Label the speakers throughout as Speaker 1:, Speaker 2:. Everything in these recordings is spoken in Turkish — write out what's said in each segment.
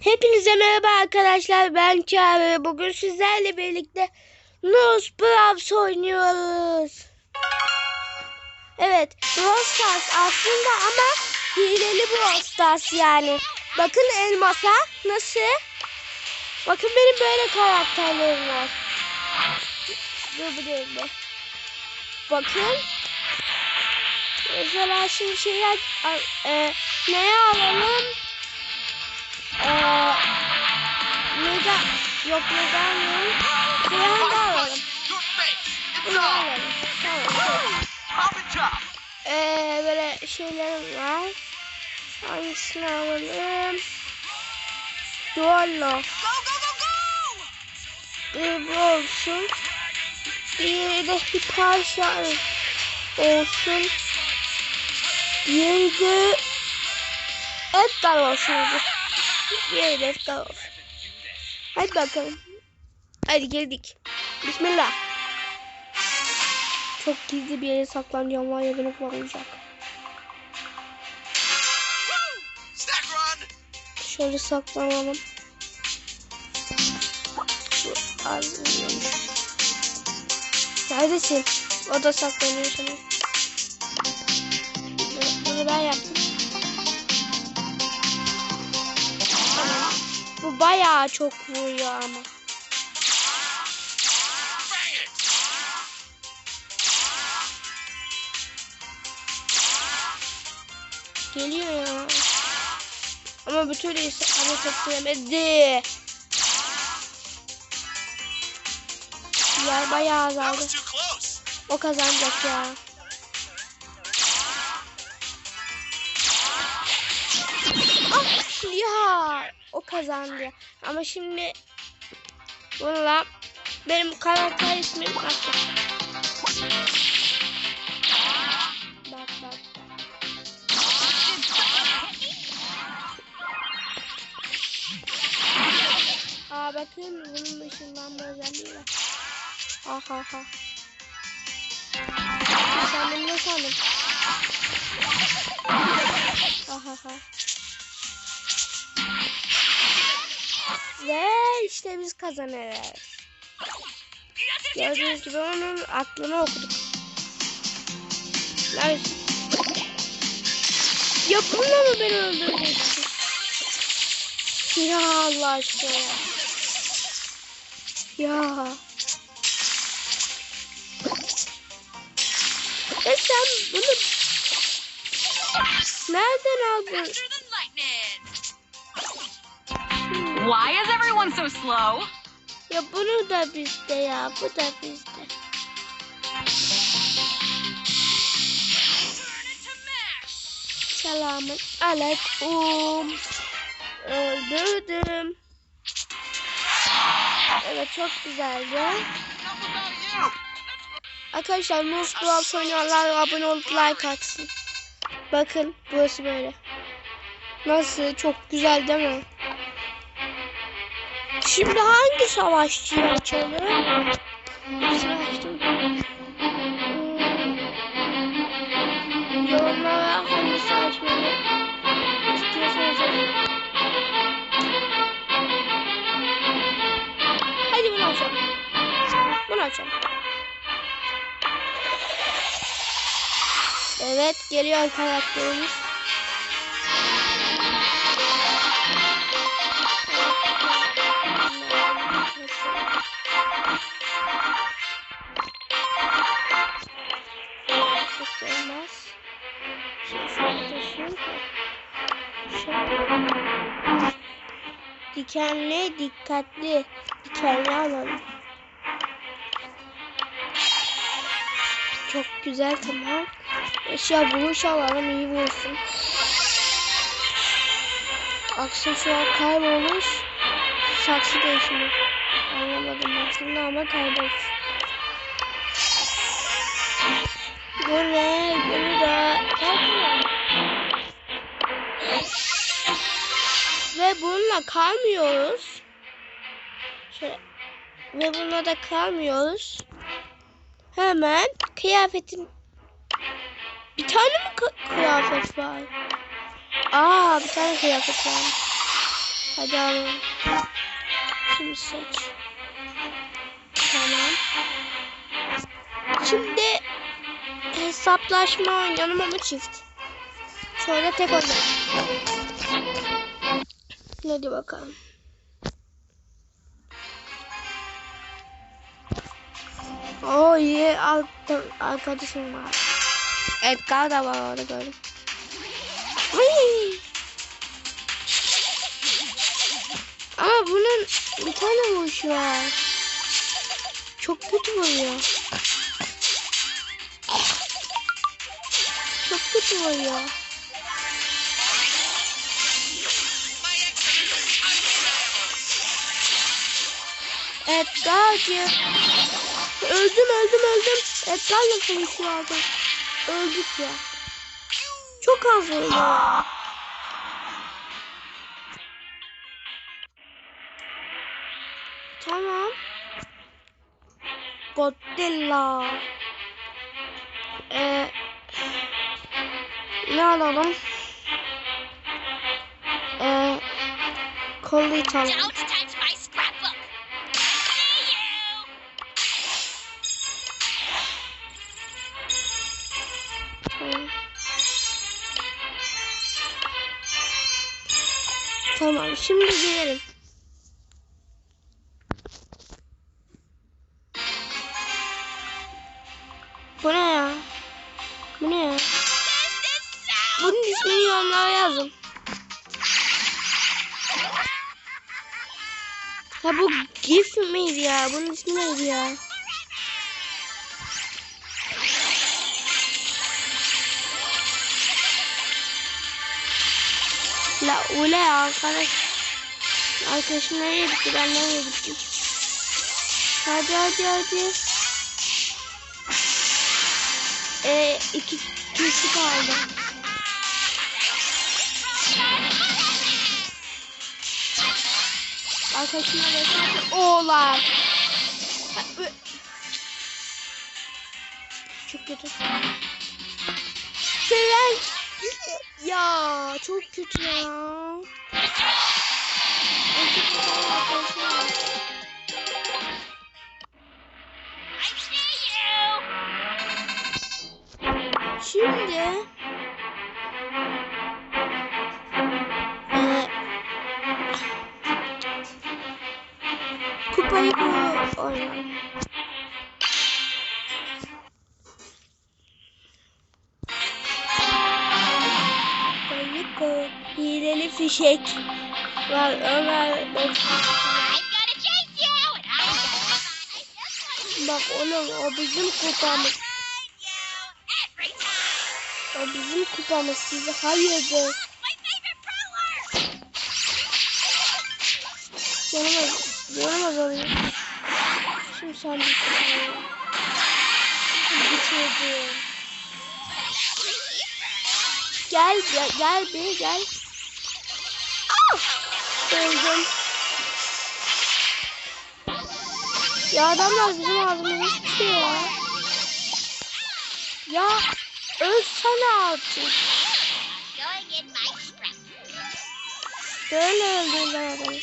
Speaker 1: Hepinize merhaba arkadaşlar. Ben Çağrı. Bugün sizlerle birlikte Nose Bravs oynuyoruz. Evet. Brawl Stars aslında ama hileli Brawl Stars yani. Bakın elmasa nasıl? Bakın benim böyle karakterlerim var. Dur bir dakika. Bakın. Mesela şimdi şeyler e, neye alalım? Neden? Yok neden yok neden de alalım bunu alalım tamam. Eee böyle şeylerim var. Hangisini alalım? Duallo bir bu olsun. Bir de hiperşar olsun. Bir de Edgar olsun. Bir de Edgar olsun hadi bakalım. Hadi girdik. Bismillah. Çok gizli bir yere saklanacağım var ya beni kullanacak şöyle saklanalım. Bu ağzını Neredesin? O da saklanıyor sana. Bunu ben yaptım. Bayağı çok vuruyor ama. Geliyor ya. Ama bir türlü ama toplayamadı. Yer bayağı azaldı. O kazanacak ya. Ah ya o kazandı. Ama şimdi bununla benim karakter ismim bak. Bak bak. bak. Aa bakın bunun ışınlanma özelliği var. Ha ha. Sen beni ne sandın? Ha ha ha. Ve işte biz kazanırız. Gördüğünüz gibi onun aklını okuduk. Neredesin? Ya mı beni öldüreceksin? Ya Allah aşkına. Ya. E sen bunu nereden aldın?
Speaker 2: Everyone so slow?
Speaker 1: Ya bunu da bizde ya. Bu da bizde. Selamun aleyküm. Öldürdüm. Evet çok güzeldi. Arkadaşlar Nuz Brawl oynayanlar abone olup like atsın. Bakın burası böyle. Nasıl? Çok güzel değil mi? Şimdi hangi savaşçıyı açalım? Hmm. Yorumlara hangisi açmayı istiyorsanız. Hadi bunu açalım. Bunu açalım. Evet geliyor karakterimiz. Dikenli, dikkatli. Dikenli alalım. Çok güzel tamam. Eşya buluş alalım iyi bulsun. Aksesuar kaybolmuş. Saksı değişimi. Anlamadım aslında ama kaybolmuş. Bu ne? Bunu da kalkmıyor. Ve bununla kalmıyoruz. Şöyle. Ve bununla da kalmıyoruz. Hemen kıyafetin bir tane mi kı- kıyafet var? Aa bir tane kıyafet var. Hadi alalım. Şimdi seç. Tamam. Şimdi hesaplaşma oynayalım ama çift. Sonra tek oynayalım. Hadi bakalım. Oo iyi altta arkadaşım var. Edgar da var orada gördüm. Ama bunun bir tane vuruş var. Çok kötü vuruyor. Çok kötü vuruyor. Edgar'cığım. Öldüm öldüm öldüm. Edgar'la konuşuyordu. Öldük ya. Çok az vuruyor. Tamam. Godzilla. Ee, ne alalım? Ee, Collie alalım. Tamam şimdi girelim. Bu ne ya? Bu ne ya? Bunun ismini yorumlara yazın. Ha bu GIF miydi ya? Bunun ismi neydi ya? La ule arkadaş. Arkadaşım nereye gitti? Ben nereye gittim? Hadi hadi hadi. Ee, iki kişi kaldı. Arkadaşımla beklerken oğlan. Ha, ö- Çok kötü. Fren. Ya çok kötü ya. Şimdi e, kupayı oynayalım. eşek var Ömer. Bak oğlum o bizim kupamız. O bizim kupamız size
Speaker 2: hayır hayırdır.
Speaker 1: Yanamaz, yanamaz oraya. Şimdi sen bitirdin. Bitirdin. Gel, gel, gel gel. Öldüm. Ya adamlar bizim ağzımıza sıkıyor ya. Ya ölsene artık. Böyle öldürdüler adamı.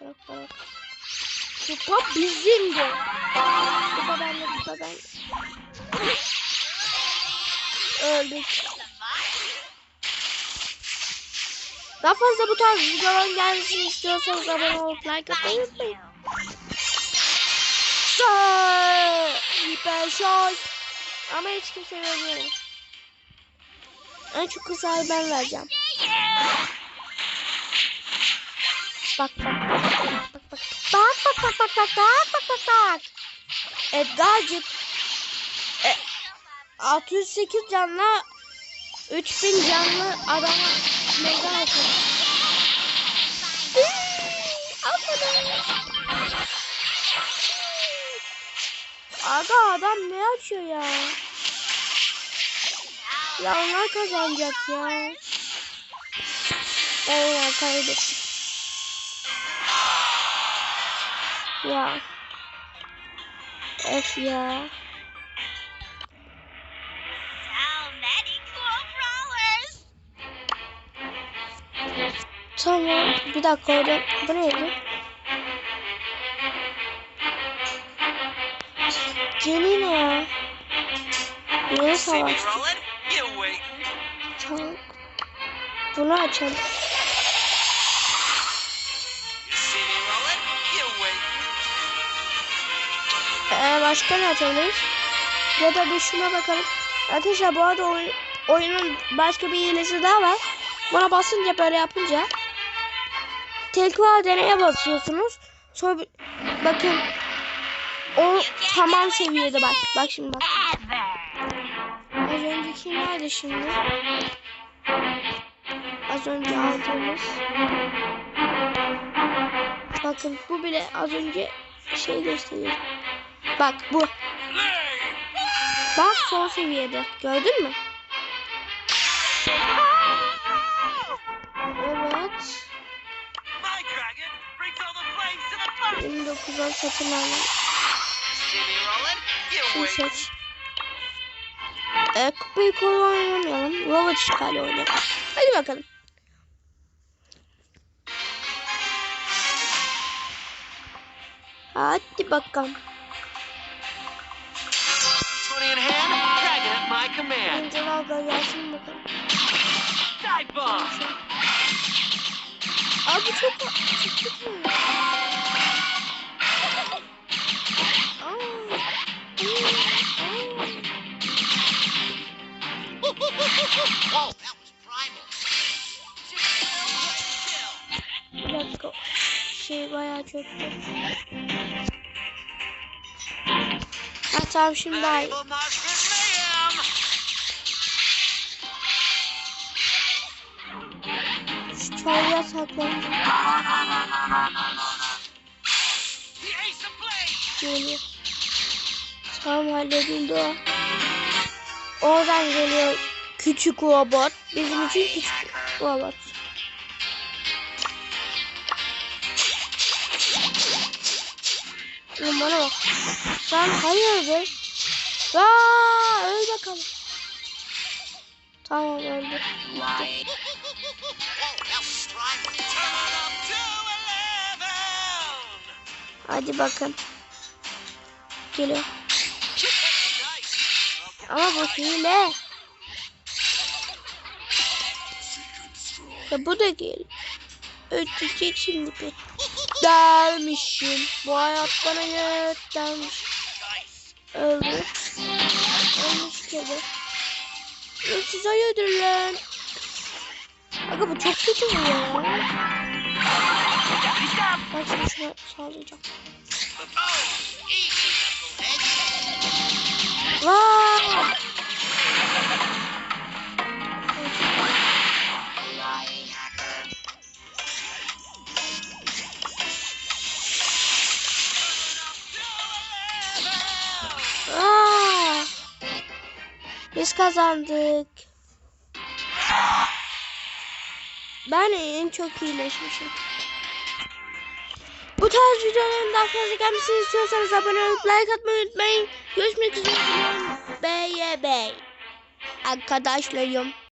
Speaker 1: Bırak bırak. Kupa bizimdi. Kupa bende, kupa bende. Öldük. Daha fazla bu tarz videoların gelmesini istiyorsanız abone olup like atmayı unutmayın. Hiper. Ama hiç kimse vermiyor. En çok kısa ben vereceğim. Bak bak bak bak bak bak bak bak bak bak bak bak bak Edgar'cık e, 608 canlı 3000 canlı adama meydan. Aga adam ne açıyor ya? Ya onlar kazanacak ya. Aynen kaybettik. Ya. F ya. Tamam. Bir dakika orada. Bu neydi? Yeni ne ya? Yeni savaş. Tamam. Bunu açalım. Ee, başka ne açabiliriz? Ya da bir şuna bakalım. Arkadaşlar bu arada oyun, oyunun başka bir hilesi daha var. Buna basınca böyle yapınca tekrar deneye basıyorsunuz. Sonra bakın o tamam seviyede bak. Bak şimdi bak. Az önceki nerede şimdi? Az önce aldığımız. Bakın bu bile az önce şey gösteriyor. Bak bu. Bak son seviyede. Gördün mü?
Speaker 3: The fire.
Speaker 1: 29'a satın aldım.
Speaker 3: See me rolling? You
Speaker 1: Şimdi seç. Ee, kupayı kolay oynamayalım. Lava çıkarla oynayalım. Hadi bakalım. Hadi bakalım. Önce dalga gelsin bakalım.
Speaker 3: Dive bomb.
Speaker 1: Abi çok çok kötü. Çöktü. Ha tamam şimdi daha. Şu çalıya saklanacağım. Tamam halledildi o. Oradan geliyor küçük robot. Bizim için küçük robot. Oğlum bana bak. Sen hayırdır? Aa, öl bakalım. Tamam öldü. Hadi bakın. Geliyor. Ama bu hile. Ya bu da gel. Ötecek şimdi bir. Dermişim. Bu hayat bana yet dermiş. Öldü. Ölmüş kedi. Siz hayırdır lan? Aga bu çok kötü bu ya. Bak şimdi şuna sağlayacağım.
Speaker 3: Oh,
Speaker 1: Biz kazandık. Ben en çok iyileşmişim. Bu tarz videoların daha fazla gelmesini istiyorsanız abone olup like atmayı unutmayın. Görüşmek üzere. Beye bey. Arkadaşlarım.